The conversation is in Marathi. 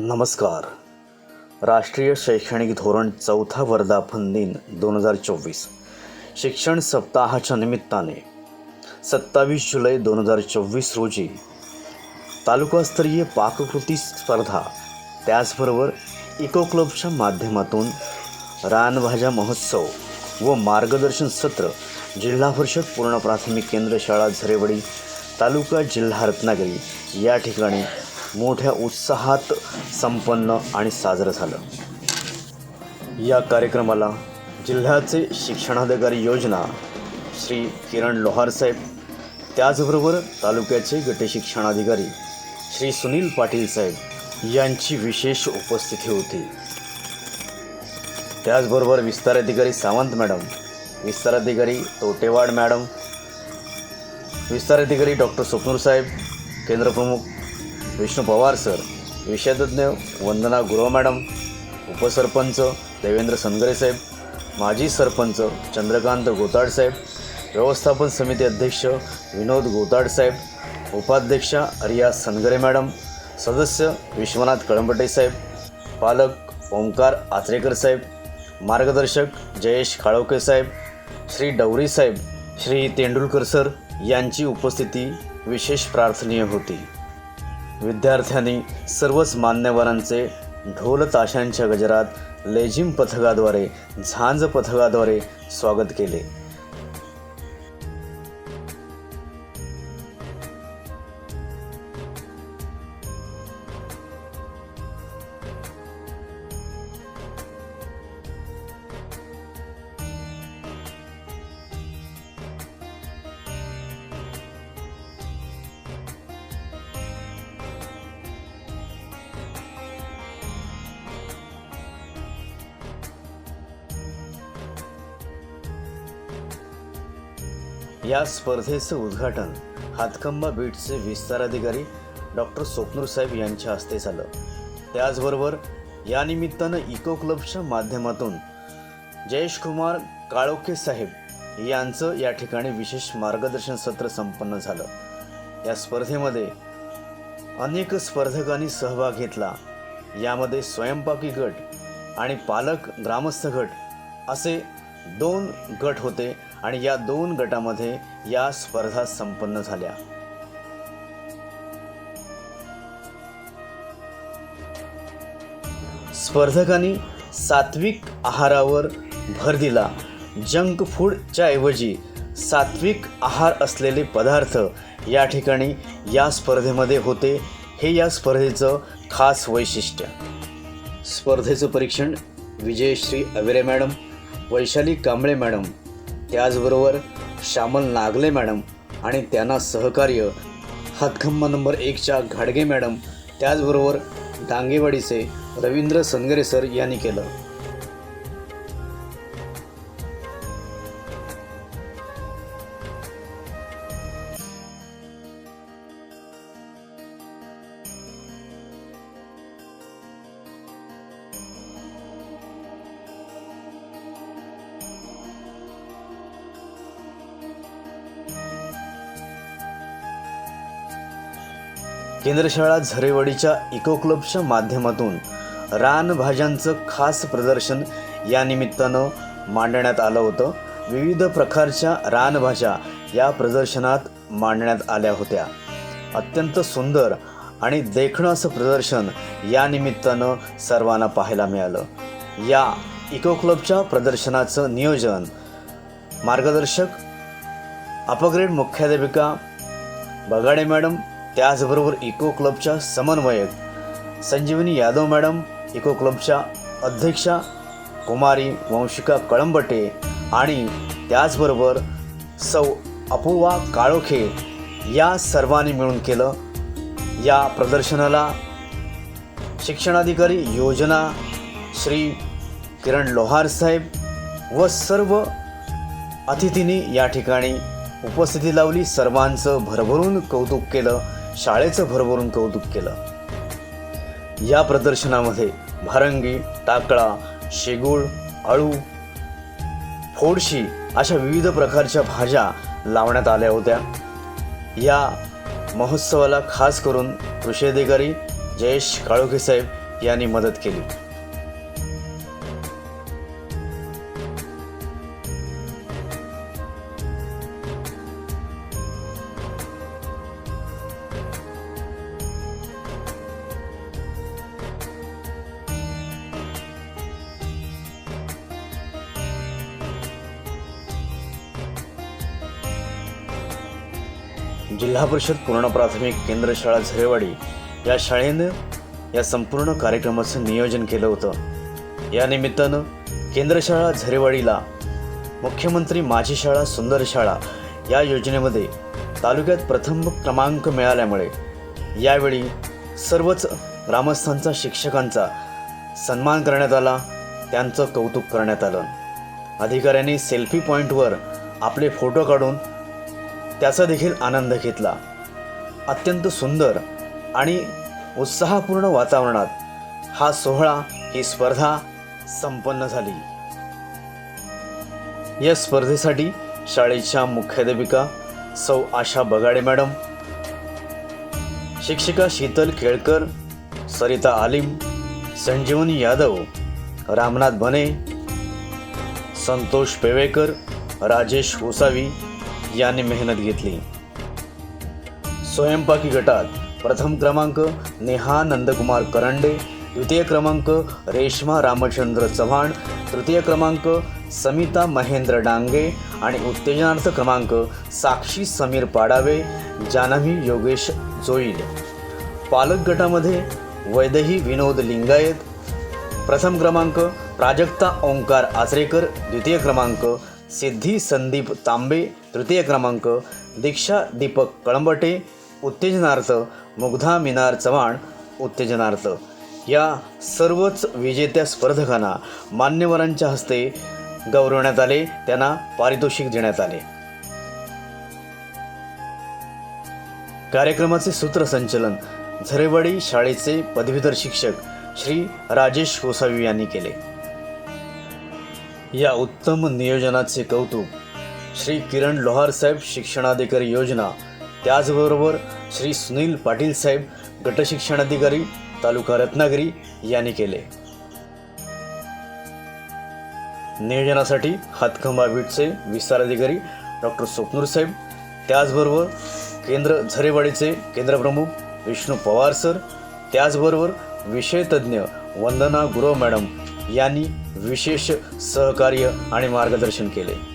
नमस्कार. राष्ट्रीय शैक्षणिक धोरण चौथा वर्धापन दिन दोन हजार चोवीस. शिक्षण सप्ताहाच्या निमित्ताने सत्तावीस जुलै दोन हजार चोवीस रोजी तालुकास्तरीय पाककृती स्पर्धा त्याचबरोबर इको क्लबच्या माध्यमातून रानभाज्या महोत्सव व मार्गदर्शन सत्र जिल्हा परिषद पूर्ण प्राथमिक केंद्र शाळा झरेवडी तालुका जिल्हा रत्नागिरी या ठिकाणी मोठ्या उत्साहात संपन्न आणि साजरं झालं. या कार्यक्रमाला जिल्ह्याचे शिक्षणाधिकारी योजना श्री किरण लोहार साहेब त्याचबरोबर तालुक्याचे गटशिक्षणाधिकारी श्री सुनील पाटील साहेब यांची विशेष उपस्थिती होती. त्याचबरोबर विस्तार अधिकारी सावंत मॅडम विस्तार अधिकारी तोटेवाड मॅडम विस्तार अधिकारी डॉक्टर स्वप्नूर साहेब केंद्रप्रमुख विष्णू पवार सर विषयतज्ञ वंदना गुरव मॅडम उपसरपंच देवेंद्र सनगरे साहेब माजी सरपंच चंद्रकांत गोताड साहेब व्यवस्थापन समिती अध्यक्ष विनोद गोताड साहेब उपाध्यक्षा अरिया सनगरे मॅडम सदस्य विश्वनाथ कळंबटे साहेब पालक ओंकार आचरेकर साहेब मार्गदर्शक जयेश खाळोके साहेब श्री डवरी साहेब श्री तेंडुलकर सर यांची उपस्थिती विशेष प्रार्थनीय होती. विद्यार्थ्यांनी सर्वच मान्यवरांचे ढोल ताशांच्या गजरात लेझिम पथकाद्वारे झांज पथकाद्वारे स्वागत केले. या स्पर्धेचं उद्घाटन हातखंबा बीटचे विस्ताराधिकारी डॉक्टर स्वप्नूर साहेब यांच्या हस्ते झालं. त्याचबरोबर या निमित्तानं इको क्लबच्या माध्यमातून जयेश कुमार काळोखे साहेब यांचं या ठिकाणी विशेष मार्गदर्शन सत्र संपन्न झालं. या स्पर्धेमध्ये अनेक स्पर्धकांनी सहभाग घेतला. यामध्ये स्वयंपाकी गट आणि पालक ग्रामस्थ गट असे दोन गट होते आणि या दोन गटामध्ये या स्पर्धा संपन्न झाल्या. स्पर्धकांनी सात्विक आहारावर भर दिला. जंक फूडच्या ऐवजी सात्विक आहार असलेले पदार्थ या ठिकाणी या स्पर्धेमध्ये होते. हे या स्पर्धेचं खास वैशिष्ट्य. स्पर्धेचं परीक्षण विजयश्री अविरे मॅडम वैशाली कांबळे मॅडम त्याचबरोबर श्यामल नागले मॅडम आणि त्यांना सहकार्य. हातखंबा नंबर एकच्या घाडगे मॅडम त्याचबरोबर डांगेवाडीचे रवींद्र सनगरे सर यांनी केलं. केंद्रशाळा झरेवाडीच्या इको क्लबच्या माध्यमातून रानभाज्यांचं खास प्रदर्शन या निमित्तानं मांडण्यात आलं होतं. विविध प्रकारच्या रानभाज्या या प्रदर्शनात मांडण्यात आल्या होत्या. अत्यंत सुंदर आणि देखणं असं प्रदर्शन या निमित्तानं सर्वांना पाहायला मिळालं. या इको क्लबच्या प्रदर्शनाचं नियोजन मार्गदर्शक अपग्रेड मुख्याध्यापिका बगाडे मॅडम त्याचबरोबर इको क्लबच्या समन्वयक संजीवनी यादव मॅडम इको क्लबच्या अध्यक्षा कुमारी वंशिका कळंबटे आणि त्याचबरोबर सौ अपुवा काळोखे या सर्वांनी मिळून केलं या प्रदर्शनाला. शिक्षणाधिकारी योजना श्री किरण लोहार साहेब व सर्व अतिथींनी या ठिकाणी उपस्थिती लावली. सर्वांचं भरभरून कौतुक केलं. शाळेचं भरभरून कौतुक केलं. या प्रदर्शनामध्ये भारंगी टाकळा शेगूळ अळू फोडशी अशा विविध प्रकारच्या भाज्या लावण्यात आल्या होत्या. या महोत्सवाला खास करून कृषी अधिकारी जयेश काळोखे साहेब यांनी मदत केली. जिल्हा परिषद पूर्ण प्राथमिक केंद्र शाळा झरेवाडी या शाळेनं या संपूर्ण कार्यक्रमाचं नियोजन केलं होतं. या निमित्तानं केंद्र शाळा झरेवाडीला मुख्यमंत्री माझी शाळा सुंदर शाळा या योजनेमध्ये तालुक्यात प्रथम क्रमांक मिळाल्यामुळे यावेळी सर्वच ग्रामस्थांचा शिक्षकांचा सन्मान करण्यात आला त्यांचं कौतुक करण्यात आलं. अधिकाऱ्यांनी सेल्फी पॉईंटवर आपले फोटो काढून त्याचा देखील आनंद घेतला. अत्यंत सुंदर आणि उत्साहपूर्ण वातावरणात हा सोहळा ही स्पर्धा संपन्न झाली. या स्पर्धेसाठी शाळेच्या मुख्याध्यापिका सौ आशा बगाडे मॅडम शिक्षिका शीतल केळकर सरिता आलिम संजीवनी यादव रामनाथ बने संतोष पेवेकर राजेश गोसावी यांनी मेहनत घेतली. स्वयंपाकी गटात प्रथम क्रमांक नेहा नंदकुमार करंडे द्वितीय क्रमांक रेश्मा रामचंद्र चव्हाण तृतीय क्रमांक समिता महेंद्र डांगे आणि उत्तेजनार्थ क्रमांक साक्षी समीर पाडावे जान्हवी योगेश जोईल पालक गटामध्ये वैदही विनोद लिंगायत. प्रथम क्रमांक प्राजक्ता ओंकार आचरेकर द्वितीय क्रमांक सिद्धी संदीप तांबे तृतीय क्रमांक दीक्षा दीपक कळंबटे उत्तेजनार्थ मुग्धा मिनार चव्हाण उत्तेजनार्थ. या सर्वच विजेत्या स्पर्धकांना मान्यवरांच्या हस्ते गौरवण्यात आले त्यांना पारितोषिक देण्यात आले. कार्यक्रमाचे सूत्रसंचलन झरेवाडी शाळेचे पदवीधर शिक्षक श्री राजेश गोसावी यांनी केले. या उत्तम नियोजनाचे कौतुक श्री किरण लोहार साहेब शिक्षणाधिकारी योजना त्याचबरोबर श्री सुनील पाटील साहेब गटशिक्षणाधिकारी तालुका रत्नागिरी यांनी केले. नियोजनासाठी हातखंबा बीटचे विस्तार अधिकारी डॉक्टर स्वप्नूर साहेब त्याचबरोबर केंद्र झरेवाडीचे केंद्रप्रमुख विष्णू पवार सर त्याचबरोबर विषयतज्ञ वंदना गुरव मॅडम यांनी विशेष सहकार्य आणि मार्गदर्शन केले.